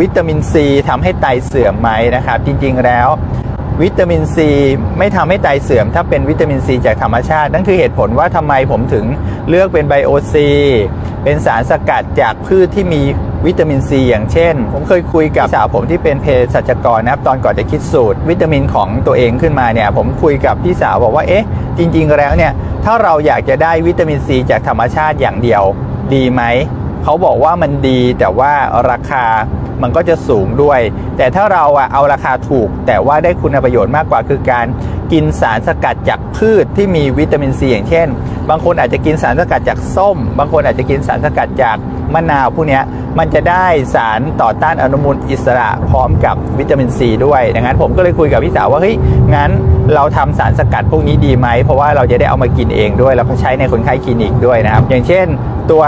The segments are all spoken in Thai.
วิตามินซีทำให้ไตเสื่อมไหมนะครับ จริงๆแล้ว วิตามินซีไม่ทำให้ไตเสื่อม ถ้าเป็นวิตามินซีจากธรรมชาติ นั่นคือเหตุผลว่าทำไมผมถึงเลือกเป็นไบโอซีเป็นสารสกัดจากพืชที่มีวิตามินซีอย่างเช่น ผมเคยคุยกับสาวผมที่เป็นเภสัชกรนะครับ ตอนก่อนจะคิดสูตร วิตามินของตัวเองขึ้นมาเนี่ย ผมคุยกับพี่สาวบอกว่าเอ๊ะ จริง ๆ แล้วเนี่ย ถ้าเราอยากจะได้วิตามินซีจากธรรมชาติอย่างเดียวดีไหมเขาบอกว่ามันดีแต่ว่าราคา มันก็จะสูงด้วย แต่ถ้าเราอะเอาราคาถูก แต่ว่าได้คุณประโยชน์มากกว่าคือการกินสารสกัดจากพืชที่มีวิตามินซีอย่างเช่น บางคนอาจจะกินสารสกัดจากส้ม บางคนอาจจะกินสารสกัดจากมะนาวพวกนี้มันจะได้สารต่อต้านอนุมูลอิสระพร้อมกับวิตามินซีด้วยดังนั้นผมก็เลยคุยกับพี่สาวว่าเฮ้ยงั้นเราทำสารสกัดพวกนี้ดีไหม เพราะว่าเราจะได้เอามากินเองด้วย แล้วก็ใช้ในคนไข้คลินิกด้วยนะครับ อย่างเช่นตัว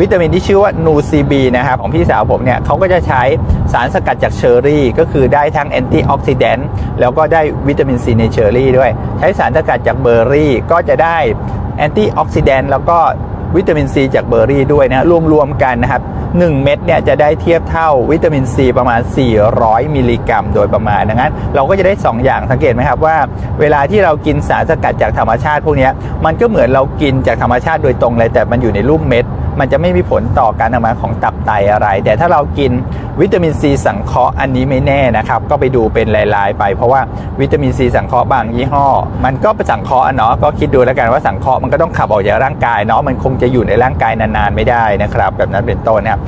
วิตามินที่ชื่อว่านูซีบีนะครับของพี่สาวผมเนี่ยเขาก็จะใช้สารสกัดจากเชอร์รี่ ก็คือได้ทั้งแอนตี้ออกซิแดนต์แล้วก็ได้วิตามินซีในเชอร์รี่ด้วย ใช้สารสกัดจากเบอร์รี่ ก็จะได้แอนตี้ออกซิแดนต์แล้วก็วิตามินซีจากเบอร์รี่ด้วยนะรวมๆกันนะครับ 1 เม็ดเนี่ยจะได้เทียบเท่าวิตามินซีประมาณ 400 มิลลิกรัม โดยประมาณดังนั้น เราก็จะได้ 2 อย่างสังเกตไหมครับว่า เวลาที่เรากินสารสกัดจากธรรมชาติพวกนี้มันก็เหมือนเรากินจากธรรมชาติโดยตรงเลยแต่มันอยู่ในรูปเม็ด มันจะไม่มีผลต่อการทำงานของตับไตอะไร แต่ถ้าเรากินวิตามินซีสังเคราะห์อันนี้ไม่แน่นะครับ ก็ไปดูเป็นลายๆไป เพราะว่าวิตามินซีสังเคราะห์บางยี่ห้อ มันก็ไปสังเคราะห์เนาะก็คิดดูแล้วกันว่าสังเคราะห์มันก็ต้องขับออกจากร่างกายเนาะมันคงจะอยู่ในร่างกายนานๆไม่ได้นะครับ แบบนั้นเป็นต้นนะครับ